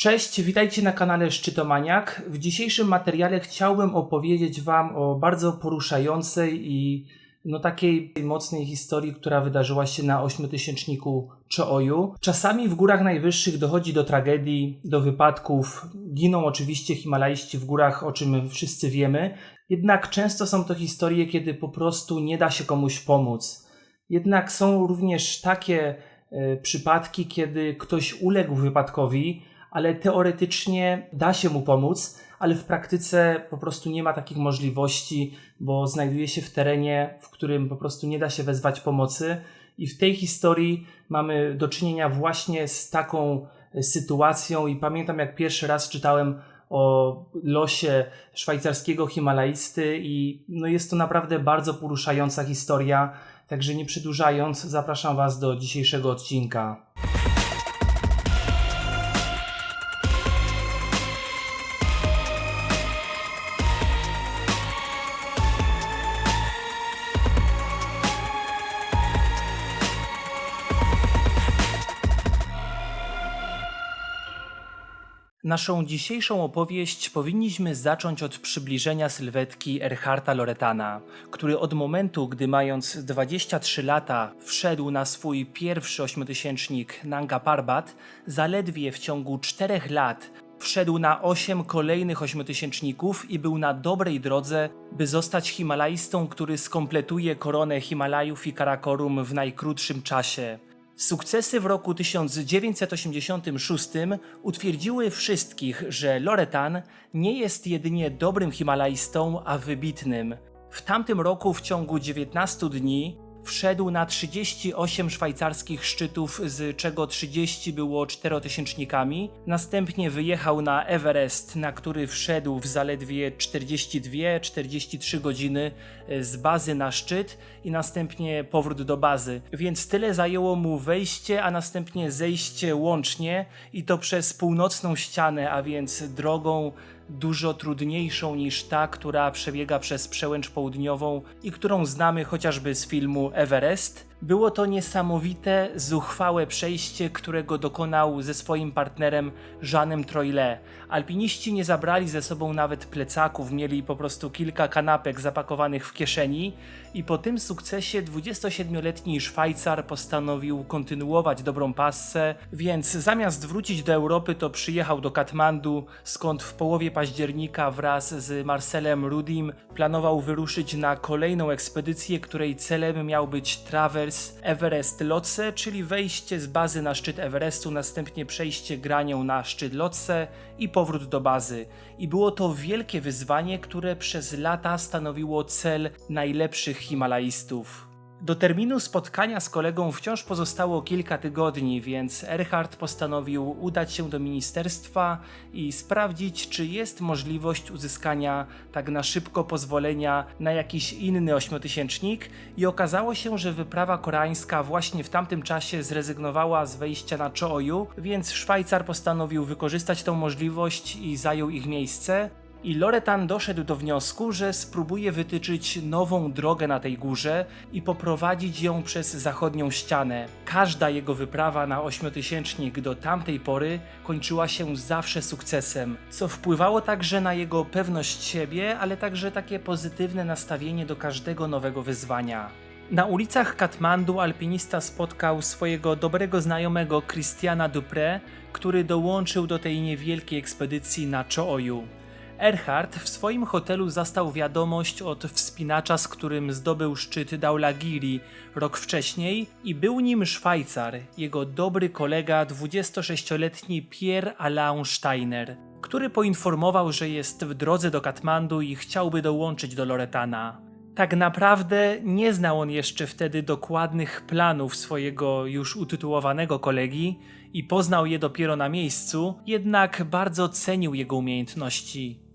Cześć, witajcie na kanale Szczytomaniak. W dzisiejszym materiale chciałbym opowiedzieć Wam o bardzo poruszającej i no takiej mocnej historii, która wydarzyła się na ośmiotysięczniku Chooyu. Czasami w górach najwyższych dochodzi do tragedii, do wypadków. Giną oczywiście Himalaiści w górach, o czym wszyscy wiemy. Jednak często są to historie, kiedy po prostu nie da się komuś pomóc. Jednak są również takie e, przypadki, kiedy ktoś uległ wypadkowi, ale teoretycznie da się mu pomóc, ale w praktyce po prostu nie ma takich możliwości, bo znajduje się w terenie, w którym po prostu nie da się wezwać pomocy. I w tej historii mamy do czynienia właśnie z taką sytuacją. I pamiętam, jak pierwszy raz czytałem o losie szwajcarskiego Himalajsty, i no jest to naprawdę bardzo poruszająca historia. Także nie przedłużając, zapraszam Was do dzisiejszego odcinka. Naszą dzisiejszą opowieść powinniśmy zacząć od przybliżenia sylwetki Erharta Loretana, który od momentu, gdy mając 23 lata wszedł na swój pierwszy ośmiotysięcznik Nanga Parbat, zaledwie w ciągu 4 lat wszedł na 8 kolejnych ośmiotysięczników i był na dobrej drodze, by zostać Himalajstą, który skompletuje koronę Himalajów i Karakorum w najkrótszym czasie. Sukcesy w roku 1986 utwierdziły wszystkich, że Loretan nie jest jedynie dobrym Himalajstą, a wybitnym. W tamtym roku w ciągu 19 dni Wszedł na 38 szwajcarskich szczytów, z czego 30 było czterotysięcznikami. Następnie wyjechał na Everest, na który wszedł w zaledwie 42-43 godziny e, z bazy na szczyt i następnie powrót do bazy. Więc tyle zajęło mu wejście, a następnie zejście łącznie i to przez północną ścianę, a więc drogą dużo trudniejszą niż ta, która przebiega przez przełęcz południową i którą znamy chociażby z filmu Everest. Było to niesamowite, zuchwałe przejście, którego dokonał ze swoim partnerem Jeanem Troile. Alpiniści nie zabrali ze sobą nawet plecaków, mieli po prostu kilka kanapek zapakowanych w kieszeni i po tym sukcesie 27-letni Szwajcar postanowił kontynuować dobrą passę, więc zamiast wrócić do Europy to przyjechał do Katmandu, skąd w połowie października wraz z Marcelem Rudim planował wyruszyć na kolejną ekspedycję, której celem miał być trawers Everest Lotse, czyli wejście z bazy na szczyt Everestu, następnie przejście granią na szczyt Lotse i powrót do bazy. I było to wielkie wyzwanie, które przez lata stanowiło cel najlepszych Himalajstów. Do terminu spotkania z kolegą wciąż pozostało kilka tygodni, więc Erhard postanowił udać się do ministerstwa i sprawdzić, czy jest możliwość uzyskania tak na szybko pozwolenia na jakiś inny ośmiotysięcznik i okazało się, że wyprawa koreańska właśnie w tamtym czasie zrezygnowała z wejścia na Chooyu, więc Szwajcar postanowił wykorzystać tą możliwość i zajął ich miejsce. I Loretan doszedł do wniosku, że spróbuje wytyczyć nową drogę na tej górze i poprowadzić ją przez zachodnią ścianę. Każda jego wyprawa na ośmiotysięcznik do tamtej pory kończyła się zawsze sukcesem, co wpływało także na jego pewność siebie, ale także takie pozytywne nastawienie do każdego nowego wyzwania. Na ulicach Katmandu alpinista spotkał swojego dobrego znajomego Christiana Dupré, który dołączył do tej niewielkiej ekspedycji na Chooyu. Erhard w swoim hotelu zastał wiadomość od wspinacza, z którym zdobył szczyt Daulagiri rok wcześniej i był nim Szwajcar, jego dobry kolega 26-letni Pierre Alain Steiner, który poinformował, że jest w drodze do Katmandu i chciałby dołączyć do Loretana. Tak naprawdę nie znał on jeszcze wtedy dokładnych planów swojego już utytułowanego kolegi i poznał je dopiero na miejscu, jednak bardzo cenił jego umiejętności.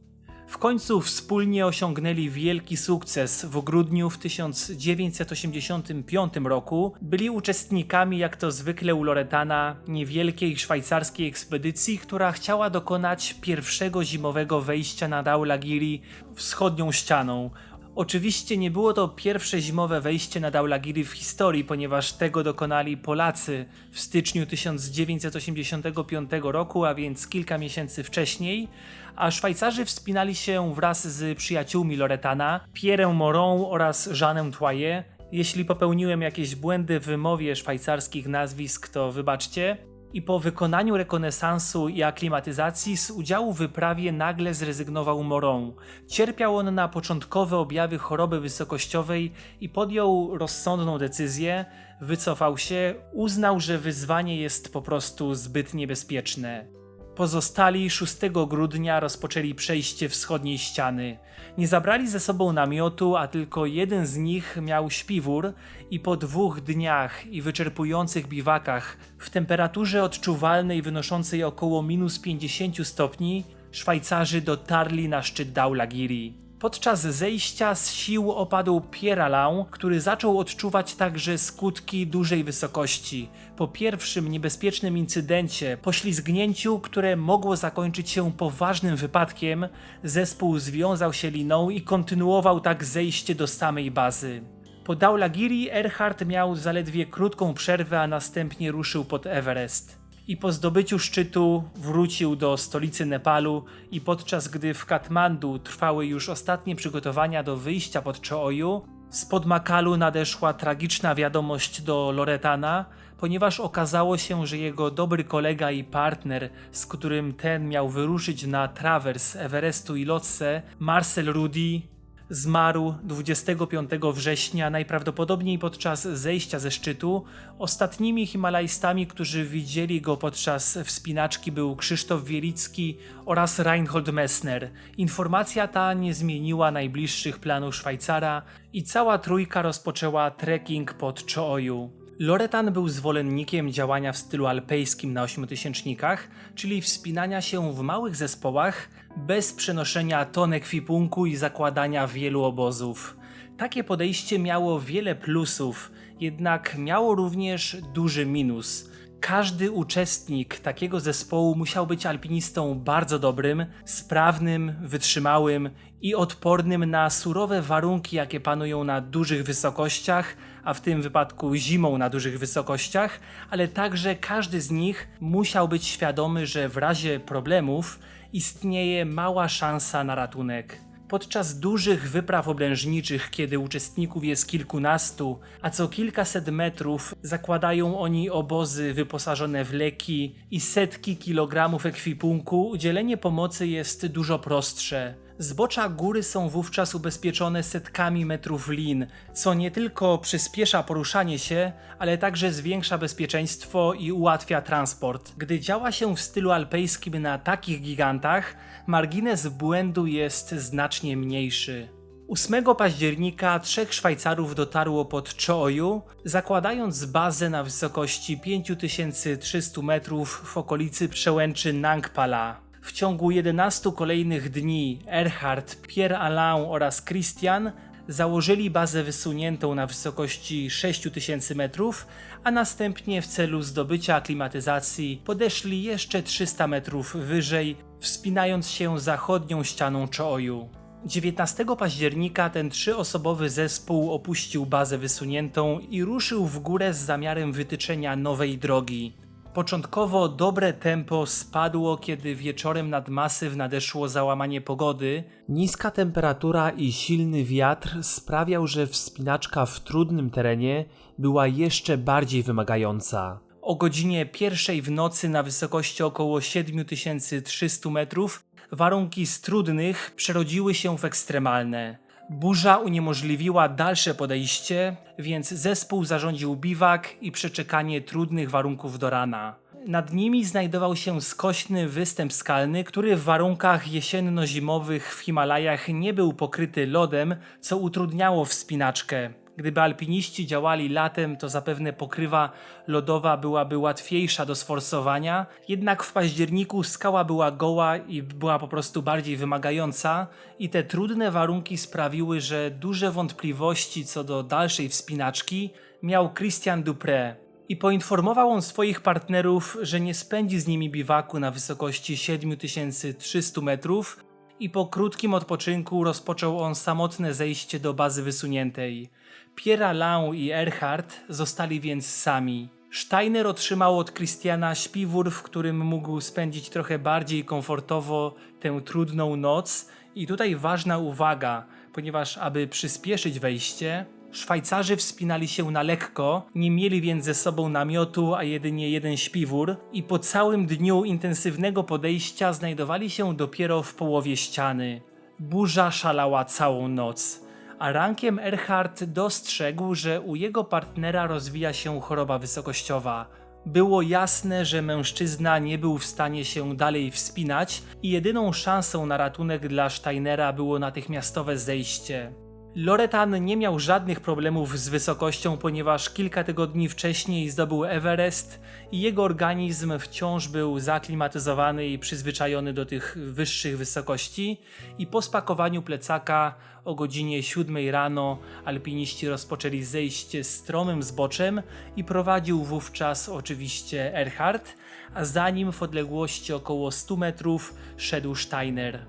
W końcu wspólnie osiągnęli wielki sukces. W grudniu w 1985 roku byli uczestnikami, jak to zwykle u Loretana, niewielkiej szwajcarskiej ekspedycji, która chciała dokonać pierwszego zimowego wejścia na Daulagiri wschodnią ścianą. Oczywiście nie było to pierwsze zimowe wejście na Daulagiri w historii, ponieważ tego dokonali Polacy w styczniu 1985 roku, a więc kilka miesięcy wcześniej, a Szwajcarzy wspinali się wraz z przyjaciółmi Loretana, Pierrem Moron oraz Jeanem Toyer. Jeśli popełniłem jakieś błędy w wymowie szwajcarskich nazwisk, to wybaczcie i po wykonaniu rekonesansu i aklimatyzacji z udziału w wyprawie nagle zrezygnował Moron. Cierpiał on na początkowe objawy choroby wysokościowej i podjął rozsądną decyzję, wycofał się, uznał, że wyzwanie jest po prostu zbyt niebezpieczne. Pozostali 6 grudnia rozpoczęli przejście wschodniej ściany. Nie zabrali ze sobą namiotu, a tylko jeden z nich miał śpiwór i po dwóch dniach i wyczerpujących biwakach w temperaturze odczuwalnej wynoszącej około minus 50 stopni Szwajcarzy dotarli na szczyt Daulagiri. Podczas zejścia z sił opadł Pierre Alain, który zaczął odczuwać także skutki dużej wysokości. Po pierwszym niebezpiecznym incydencie, poślizgnięciu, które mogło zakończyć się poważnym wypadkiem, zespół związał się liną i kontynuował tak zejście do samej bazy. Po Daulagiri Erhard miał zaledwie krótką przerwę, a następnie ruszył pod Everest i po zdobyciu szczytu wrócił do stolicy Nepalu i podczas gdy w Katmandu trwały już ostatnie przygotowania do wyjścia pod Chooyu, spod Makalu nadeszła tragiczna wiadomość do Loretana, ponieważ okazało się, że jego dobry kolega i partner, z którym ten miał wyruszyć na trawers Everestu i Lotse, Marcel Rudy, Zmarł 25 września, najprawdopodobniej podczas zejścia ze szczytu. Ostatnimi Himalajstami, którzy widzieli go podczas wspinaczki, był Krzysztof Wielicki oraz Reinhold Messner. Informacja ta nie zmieniła najbliższych planów Szwajcara i cała trójka rozpoczęła trekking pod Chooyu. Loretan był zwolennikiem działania w stylu alpejskim na ośmiotysięcznikach, czyli wspinania się w małych zespołach bez przenoszenia ton ekwipunku i zakładania wielu obozów. Takie podejście miało wiele plusów, jednak miało również duży minus. Każdy uczestnik takiego zespołu musiał być alpinistą bardzo dobrym, sprawnym, wytrzymałym i odpornym na surowe warunki, jakie panują na dużych wysokościach, a w tym wypadku zimą na dużych wysokościach, ale także każdy z nich musiał być świadomy, że w razie problemów istnieje mała szansa na ratunek. Podczas dużych wypraw obrężniczych, kiedy uczestników jest kilkunastu, a co kilkaset metrów zakładają oni obozy wyposażone w leki i setki kilogramów ekwipunku, udzielenie pomocy jest dużo prostsze. Zbocza góry są wówczas ubezpieczone setkami metrów lin, co nie tylko przyspiesza poruszanie się, ale także zwiększa bezpieczeństwo i ułatwia transport. Gdy działa się w stylu alpejskim na takich gigantach, margines błędu jest znacznie mniejszy. 8 października trzech Szwajcarów dotarło pod Chooyu, zakładając bazę na wysokości 5300 metrów w okolicy przełęczy Nangpala. W ciągu 11 kolejnych dni Erhard, Pierre Alain oraz Christian założyli bazę wysuniętą na wysokości 6000 metrów, a następnie w celu zdobycia aklimatyzacji podeszli jeszcze 300 metrów wyżej, wspinając się zachodnią ścianą Chooyu. 19 października ten trzyosobowy zespół opuścił bazę wysuniętą i ruszył w górę z zamiarem wytyczenia nowej drogi. Początkowo dobre tempo spadło, kiedy wieczorem nad masyw nadeszło załamanie pogody. Niska temperatura i silny wiatr sprawiał, że wspinaczka w trudnym terenie była jeszcze bardziej wymagająca. O godzinie pierwszej w nocy na wysokości około 7300 metrów warunki z trudnych przerodziły się w ekstremalne. Burza uniemożliwiła dalsze podejście, więc zespół zarządził biwak i przeczekanie trudnych warunków do rana. Nad nimi znajdował się skośny występ skalny, który w warunkach jesienno-zimowych w Himalajach nie był pokryty lodem, co utrudniało wspinaczkę. Gdyby alpiniści działali latem, to zapewne pokrywa lodowa byłaby łatwiejsza do sforsowania, jednak w październiku skała była goła i była po prostu bardziej wymagająca i te trudne warunki sprawiły, że duże wątpliwości co do dalszej wspinaczki miał Christian Dupré. I poinformował on swoich partnerów, że nie spędzi z nimi biwaku na wysokości 7300 metrów, i po krótkim odpoczynku rozpoczął on samotne zejście do bazy wysuniętej. Piera Lau i Erhard zostali więc sami. Steiner otrzymał od Christiana śpiwór, w którym mógł spędzić trochę bardziej komfortowo tę trudną noc. I tutaj ważna uwaga, ponieważ aby przyspieszyć wejście, Szwajcarzy wspinali się na lekko, nie mieli więc ze sobą namiotu, a jedynie jeden śpiwór i po całym dniu intensywnego podejścia znajdowali się dopiero w połowie ściany. Burza szalała całą noc, a rankiem Erhard dostrzegł, że u jego partnera rozwija się choroba wysokościowa. Było jasne, że mężczyzna nie był w stanie się dalej wspinać i jedyną szansą na ratunek dla Steinera było natychmiastowe zejście. Loretan nie miał żadnych problemów z wysokością, ponieważ kilka tygodni wcześniej zdobył Everest i jego organizm wciąż był zaklimatyzowany i przyzwyczajony do tych wyższych wysokości. I po spakowaniu plecaka o godzinie 7 rano alpiniści rozpoczęli zejście stromym zboczem i prowadził wówczas oczywiście Erhard, a za nim w odległości około 100 metrów szedł Steiner.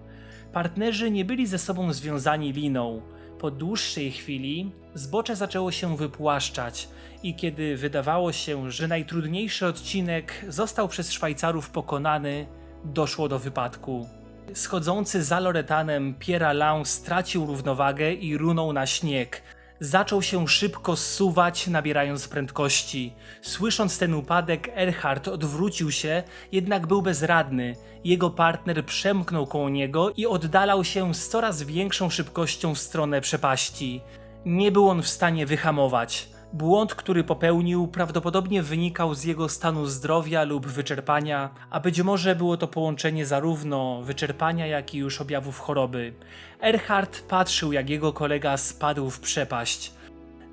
Partnerzy nie byli ze sobą związani liną. Po dłuższej chwili zbocze zaczęło się wypłaszczać i kiedy wydawało się, że najtrudniejszy odcinek został przez Szwajcarów pokonany, doszło do wypadku. Schodzący za Loretanem Pierre Alain stracił równowagę i runął na śnieg. Zaczął się szybko zsuwać, nabierając prędkości. Słysząc ten upadek, Erhard odwrócił się, jednak był bezradny. Jego partner przemknął koło niego i oddalał się z coraz większą szybkością w stronę przepaści. Nie był on w stanie wyhamować. Błąd, który popełnił, prawdopodobnie wynikał z jego stanu zdrowia lub wyczerpania, a być może było to połączenie zarówno wyczerpania, jak i już objawów choroby. Erhard patrzył, jak jego kolega spadł w przepaść.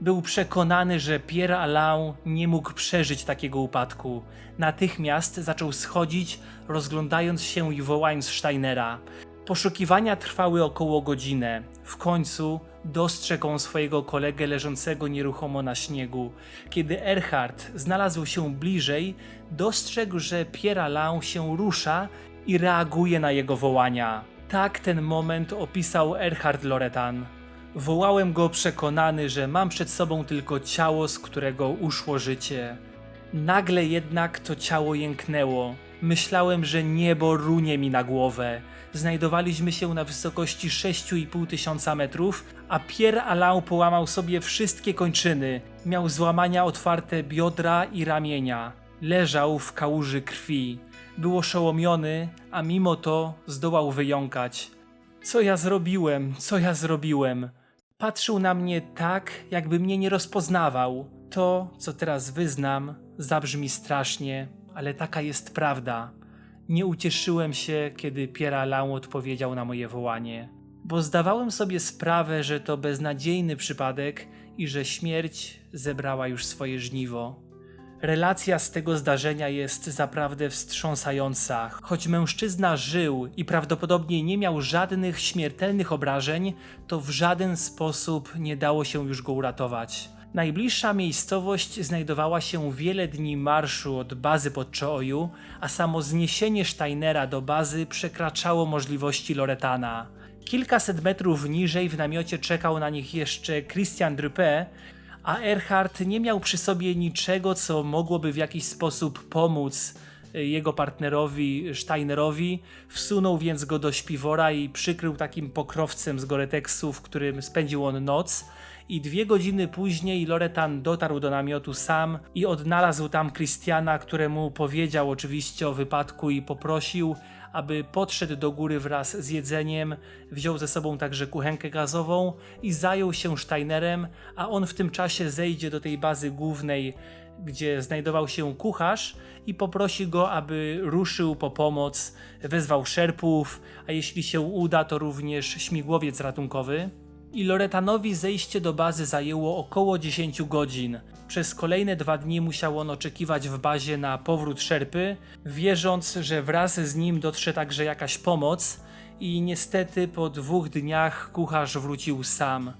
Był przekonany, że Pierre Alain nie mógł przeżyć takiego upadku. Natychmiast zaczął schodzić, rozglądając się i wołając Steinera. Poszukiwania trwały około godzinę. W końcu dostrzegł on swojego kolegę leżącego nieruchomo na śniegu. Kiedy Erhard znalazł się bliżej, dostrzegł, że Pierre Alain się rusza i reaguje na jego wołania. Tak ten moment opisał Erhard Loretan. Wołałem go przekonany, że mam przed sobą tylko ciało, z którego uszło życie. Nagle jednak to ciało jęknęło. Myślałem, że niebo runie mi na głowę. Znajdowaliśmy się na wysokości 6,5 tysiąca metrów, a Pierre Alain połamał sobie wszystkie kończyny. Miał złamania otwarte biodra i ramienia. Leżał w kałuży krwi. Był oszołomiony, a mimo to zdołał wyjąkać. Co ja zrobiłem? Co ja zrobiłem? Patrzył na mnie tak, jakby mnie nie rozpoznawał. To, co teraz wyznam, zabrzmi strasznie, ale taka jest prawda. Nie ucieszyłem się, kiedy Pierre Alain odpowiedział na moje wołanie, bo zdawałem sobie sprawę, że to beznadziejny przypadek i że śmierć zebrała już swoje żniwo. Relacja z tego zdarzenia jest zaprawdę wstrząsająca. Choć mężczyzna żył i prawdopodobnie nie miał żadnych śmiertelnych obrażeń, to w żaden sposób nie dało się już go uratować. Najbliższa miejscowość znajdowała się wiele dni marszu od bazy pod Chooju, a samo zniesienie Steinera do bazy przekraczało możliwości Loretana. Kilkaset metrów niżej w namiocie czekał na nich jeszcze Christian Drupe, a Erhard nie miał przy sobie niczego, co mogłoby w jakiś sposób pomóc y, jego partnerowi Steinerowi. Wsunął więc go do śpiwora i przykrył takim pokrowcem z Goreteksu, w którym spędził on noc. I dwie godziny później Loretan dotarł do namiotu sam i odnalazł tam Christiana, któremu powiedział oczywiście o wypadku i poprosił, aby podszedł do góry wraz z jedzeniem, wziął ze sobą także kuchenkę gazową i zajął się Steinerem, a on w tym czasie zejdzie do tej bazy głównej, gdzie znajdował się kucharz i poprosi go, aby ruszył po pomoc, wezwał szerpów, a jeśli się uda, to również śmigłowiec ratunkowy. I Loretanowi zejście do bazy zajęło około 10 godzin. Przez kolejne dwa dni musiał on oczekiwać w bazie na powrót szerpy, wierząc, że wraz z nim dotrze także jakaś pomoc. I niestety po dwóch dniach kucharz wrócił sam.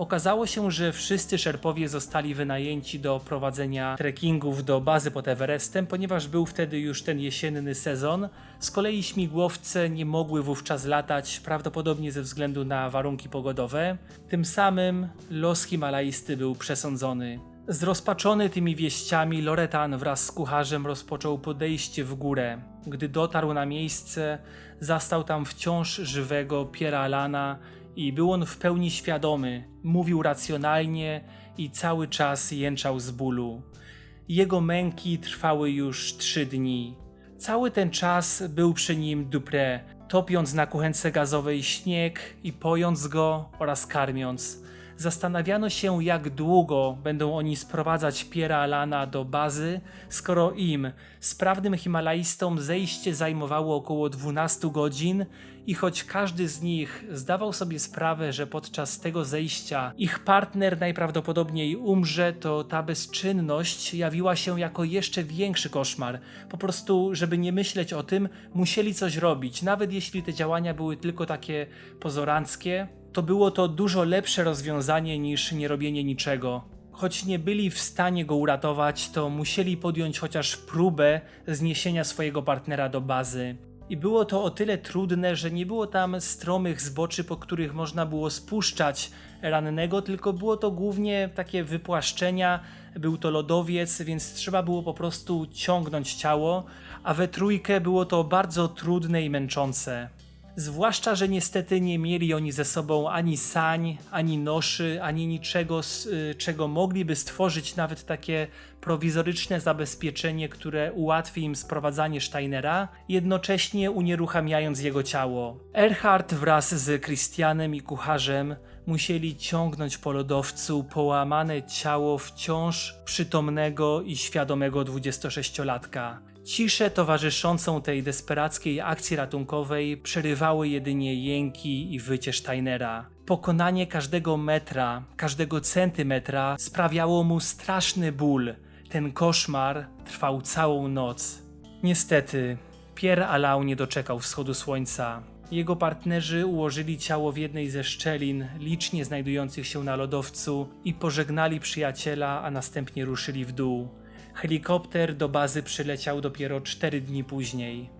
Okazało się, że wszyscy szerpowie zostali wynajęci do prowadzenia trekkingów do bazy pod Everestem, ponieważ był wtedy już ten jesienny sezon. Z kolei śmigłowce nie mogły wówczas latać, prawdopodobnie ze względu na warunki pogodowe. Tym samym los Himalajsty był przesądzony. Zrozpaczony tymi wieściami, Loretan wraz z kucharzem rozpoczął podejście w górę. Gdy dotarł na miejsce, zastał tam wciąż żywego Piera Alana i był on w pełni świadomy, mówił racjonalnie i cały czas jęczał z bólu. Jego męki trwały już trzy dni. Cały ten czas był przy nim Dupré, topiąc na kuchence gazowej śnieg i pojąc go oraz karmiąc. Zastanawiano się, jak długo będą oni sprowadzać Piera Alana do bazy, skoro im, sprawnym Himalajstom, zejście zajmowało około 12 godzin i choć każdy z nich zdawał sobie sprawę, że podczas tego zejścia ich partner najprawdopodobniej umrze, to ta bezczynność jawiła się jako jeszcze większy koszmar. Po prostu, żeby nie myśleć o tym, musieli coś robić, nawet jeśli te działania były tylko takie pozoranckie, to było to dużo lepsze rozwiązanie niż nie robienie niczego. Choć nie byli w stanie go uratować, to musieli podjąć chociaż próbę zniesienia swojego partnera do bazy. I było to o tyle trudne, że nie było tam stromych zboczy, po których można było spuszczać rannego, tylko było to głównie takie wypłaszczenia, był to lodowiec, więc trzeba było po prostu ciągnąć ciało, a we trójkę było to bardzo trudne i męczące. Zwłaszcza, że niestety nie mieli oni ze sobą ani sań, ani noszy, ani niczego, z y, czego mogliby stworzyć nawet takie prowizoryczne zabezpieczenie, które ułatwi im sprowadzanie Steinera, jednocześnie unieruchamiając jego ciało. Erhard wraz z Christianem i kucharzem musieli ciągnąć po lodowcu połamane ciało wciąż przytomnego i świadomego 26-latka. Ciszę towarzyszącą tej desperackiej akcji ratunkowej przerywały jedynie jęki i wycie Steinera. Pokonanie każdego metra, każdego centymetra sprawiało mu straszny ból. Ten koszmar trwał całą noc. Niestety, Pierre Alau nie doczekał wschodu słońca. Jego partnerzy ułożyli ciało w jednej ze szczelin, licznie znajdujących się na lodowcu, i pożegnali przyjaciela, a następnie ruszyli w dół. Helikopter do bazy przyleciał dopiero 4 dni później.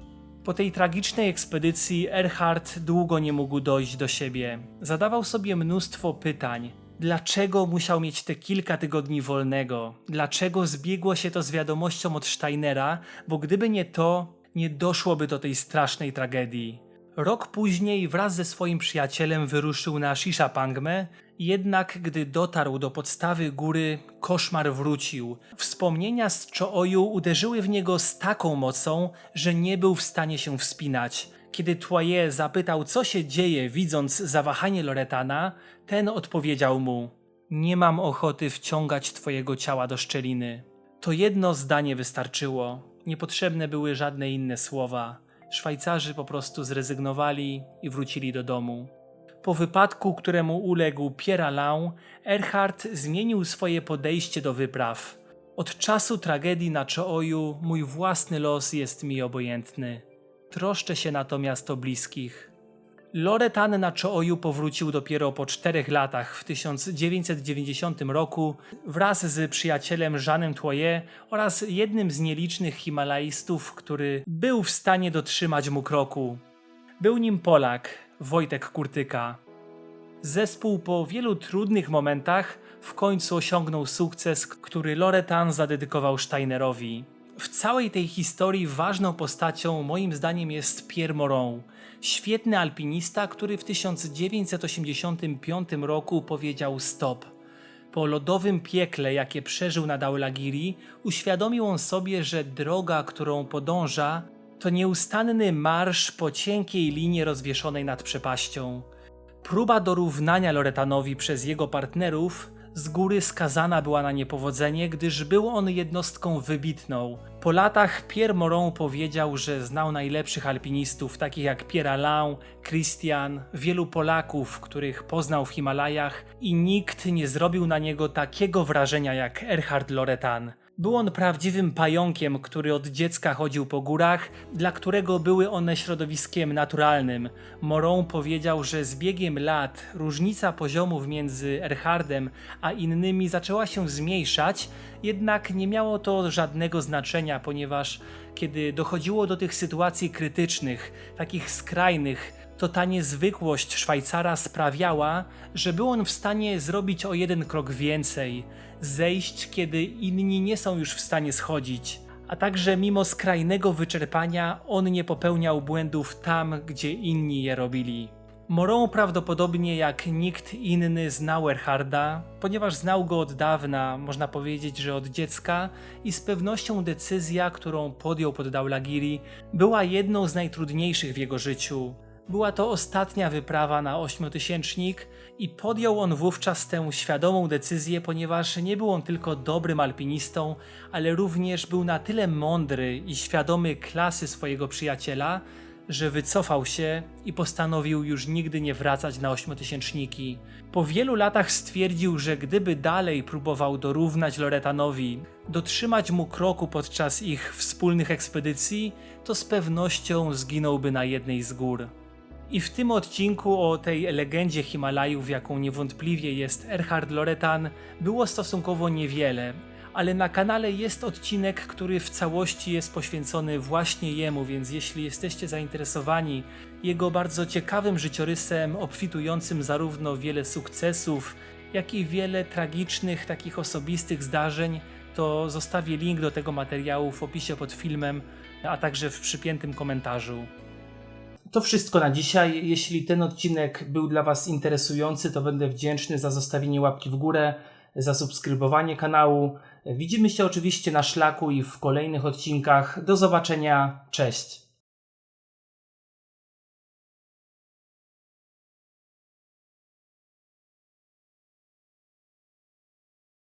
Po tej tragicznej ekspedycji Erhard długo nie mógł dojść do siebie. Zadawał sobie mnóstwo pytań. Dlaczego musiał mieć te kilka tygodni wolnego? Dlaczego zbiegło się to z wiadomością od Steinera? Bo gdyby nie to, nie doszłoby do tej strasznej tragedii. Rok później wraz ze swoim przyjacielem wyruszył na Shishapangme, jednak gdy dotarł do podstawy góry, koszmar wrócił. Wspomnienia z Chooju uderzyły w niego z taką mocą, że nie był w stanie się wspinać. Kiedy Twaye zapytał, co się dzieje, widząc zawahanie Loretana, ten odpowiedział mu: Nie mam ochoty wciągać twojego ciała do szczeliny. To jedno zdanie wystarczyło. Niepotrzebne były żadne inne słowa. Szwajcarzy po prostu zrezygnowali i wrócili do domu. Po wypadku, któremu uległ Pierre Lau, Erhard zmienił swoje podejście do wypraw. Od czasu tragedii na Chooju mój własny los jest mi obojętny. Troszczę się natomiast o bliskich. Loretan na Chooju powrócił dopiero po czterech latach w 1990 roku wraz z przyjacielem Jeanem Twoye oraz jednym z nielicznych Himalajstów, który był w stanie dotrzymać mu kroku. Był nim Polak, Wojtek Kurtyka. Zespół po wielu trudnych momentach w końcu osiągnął sukces, który Loretan zadedykował Steinerowi. W całej tej historii ważną postacią moim zdaniem jest Pierre Moron, świetny alpinista, który w 1985 roku powiedział stop. Po lodowym piekle, jakie przeżył na Daulagiri, uświadomił on sobie, że droga, którą podąża, to nieustanny marsz po cienkiej linii rozwieszonej nad przepaścią. Próba dorównania Loretanowi przez jego partnerów z góry skazana była na niepowodzenie, gdyż był on jednostką wybitną. Po latach Pierre Moron powiedział, że znał najlepszych alpinistów, takich jak Pierre Alain, Christian, wielu Polaków, których poznał w Himalajach i nikt nie zrobił na niego takiego wrażenia jak Erhard Loretan. Był on prawdziwym pająkiem, który od dziecka chodził po górach, dla którego były one środowiskiem naturalnym. Moron powiedział, że z biegiem lat różnica poziomów między Erhardem a innymi zaczęła się zmniejszać, jednak nie miało to żadnego znaczenia, ponieważ kiedy dochodziło do tych sytuacji krytycznych, takich skrajnych, to ta niezwykłość Szwajcara sprawiała, że był on w stanie zrobić o jeden krok więcej, zejść, kiedy inni nie są już w stanie schodzić. A także mimo skrajnego wyczerpania, on nie popełniał błędów tam, gdzie inni je robili. Moron prawdopodobnie jak nikt inny znał Erharda, ponieważ znał go od dawna, można powiedzieć, że od dziecka i z pewnością decyzja, którą podjął pod Daulagiri, była jedną z najtrudniejszych w jego życiu. Była to ostatnia wyprawa na ośmiotysięcznik i podjął on wówczas tę świadomą decyzję, ponieważ nie był on tylko dobrym alpinistą, ale również był na tyle mądry i świadomy klasy swojego przyjaciela, że wycofał się i postanowił już nigdy nie wracać na ośmiotysięczniki. Po wielu latach stwierdził, że gdyby dalej próbował dorównać Loretanowi, dotrzymać mu kroku podczas ich wspólnych ekspedycji, to z pewnością zginąłby na jednej z gór. I w tym odcinku o tej legendzie Himalajów, jaką niewątpliwie jest Erhard Loretan, było stosunkowo niewiele, ale na kanale jest odcinek, który w całości jest poświęcony właśnie jemu, więc jeśli jesteście zainteresowani jego bardzo ciekawym życiorysem, obfitującym zarówno wiele sukcesów, jak i wiele tragicznych, takich osobistych zdarzeń, to zostawię link do tego materiału w opisie pod filmem, a także w przypiętym komentarzu. To wszystko na dzisiaj. Jeśli ten odcinek był dla Was interesujący, to będę wdzięczny za zostawienie łapki w górę, za subskrybowanie kanału. Widzimy się oczywiście na szlaku i w kolejnych odcinkach. Do zobaczenia. Cześć.